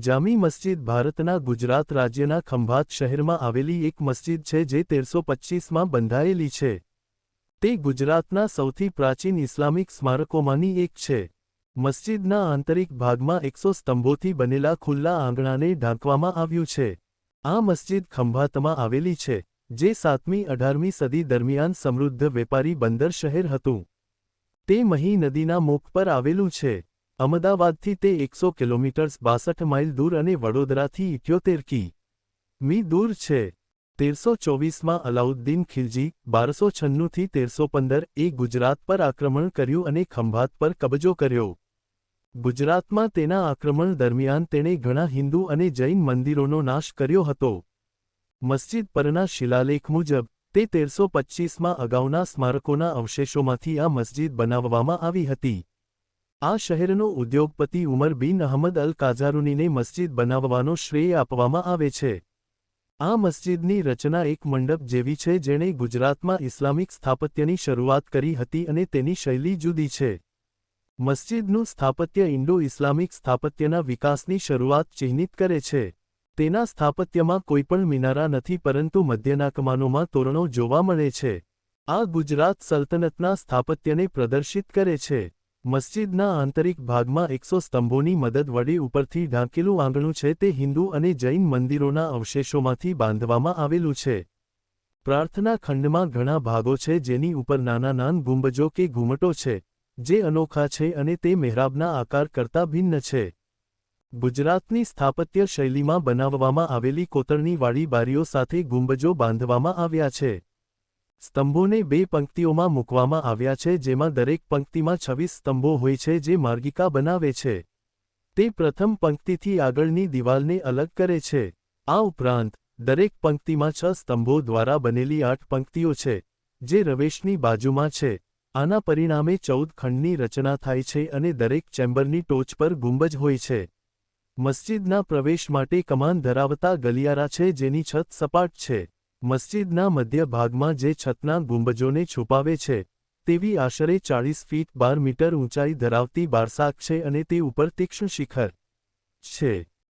જામી મસ્જિદ ભારતના ગુજરાત રાજ્યના ખંભાત શહેરમાં આવેલી એક મસ્જિદ છે જે તેરસો પચ્ચીસમાં બંધાયેલી છે. તે ગુજરાતના સૌથી પ્રાચીન ઇસ્લામિક સ્મારકોમાંની એક છે. મસ્જિદના આંતરિક ભાગમાં એકસો સ્તંભોથી બનેલા ખુલ્લા આંગણાને ઢાંકવામાં આવ્યું છે. આ મસ્જિદ ખંભાતમાં આવેલી છે, જે સાતમી અઢારમી સદી દરમિયાન સમૃદ્ધ વેપારી બંદર શહેર હતું. તે મહી નદીના મુખ પર આવેલું છે. અમદાવાદથી તે એકસો કિલોમીટર્સ બાસઠ માઇલ દૂર અને વડોદરાથી ઇઠ્યોતેર કી. મી દૂર છે. તેરસો ચોવીસમાં અલાઉદ્દીન ખિલજી બારસો છન્નુંથી તેરસો પંદર એ ગુજરાત પર આક્રમણ કર્યું અને ખંભાત પર કબજો કર્યો. ગુજરાતમાં તેના આક્રમણ દરમિયાન તેણે ઘણા હિન્દુ અને જૈન મંદિરોનો નાશ કર્યો હતો. મસ્જિદ પરના શિલાલેખ મુજબ, તે તેરસો પચ્ચીસમાં અગાઉના સ્મારકોના અવશેષોમાંથી આ મસ્જિદ બનાવવામાં આવી હતી. આ શહેરનો ઉદ્યોગપતિ ઉમર બિન અહમદ અલ કાઝારુનીને મસ્જિદ બનાવવાનો શ્રેય આપવામાં આવે છે. આ મસ્જિદની રચના એક મંડપ જેવી છે જેણે ગુજરાતમાં ઇસ્લામિક સ્થાપત્યની શરૂઆત કરી હતી અને તેની શૈલી જુદી છે. મસ્જિદનું સ્થાપત્ય ઇન્ડો ઇસ્લામિક સ્થાપત્યના વિકાસની શરૂઆત ચિહ્નિત કરે છે. તેના સ્થાપત્યમાં કોઈપણ મિનારા નથી પરંતુ મધ્યના કમાનોમાં તોરણો જોવા મળે છે. આ ગુજરાત સલ્તનતના સ્થાપત્યને પ્રદર્શિત કરે છે. મસ્જિદના આંતરિક ભાગમાં એકસો સ્તંભોની મદદ વડે ઉપરથી ઢાંકેલું આંગણું છે તે હિન્દુ અને જૈન મંદિરોના અવશેષોમાંથી બાંધવામાં આવેલું છે. પ્રાર્થના ખંડમાં ઘણા ભાગો છે જેની ઉપર નાના નાન ગુંબજો કે ઘૂમટો છે, જે અનોખા છે અને તે મહેરાબના આકાર કરતાં ભિન્ન છે. ગુજરાતની સ્થાપત્ય શૈલીમાં બનાવવામાં આવેલી કોતરણીવાળી બારીઓ સાથે ગુંબજો બાંધવામાં આવ્યા છે. સ્તંભોને બે પંક્તિઓમાં મૂકવામાં આવ્યા છે, જેમાં દરેક પંક્તિમાં છવ્વીસ સ્તંભો હોય છે, જે માર્ગિકા બનાવે છે. તે પ્રથમ પંક્તિથી આગળની દિવાલને અલગ કરે છે. આ ઉપરાંત, દરેક પંક્તિમાં છ સ્તંભો દ્વારા બનેલી આઠ પંક્તિઓ છે, જે રવેશની બાજુમાં છે. આના પરિણામે ચૌદ ખંડની રચના થાય છે અને દરેક ચેમ્બરની ટોચ પર ગુંબજ હોય છે. મસ્જિદના પ્રવેશ માટે કમાન ધરાવતા ગલિયારા છે, જેની છત સપાટ છે. મસ્જિદના મધ્ય ભાગમાં જે છતના ગુંબજોને છુપાવે છે, તેવી આશરે ચાળીસ ફીટ બાર મીટર ઊંચાઈ ધરાવતી બારસાક છે અને તે ઉપર તીક્ષ્ણ શિખર છે.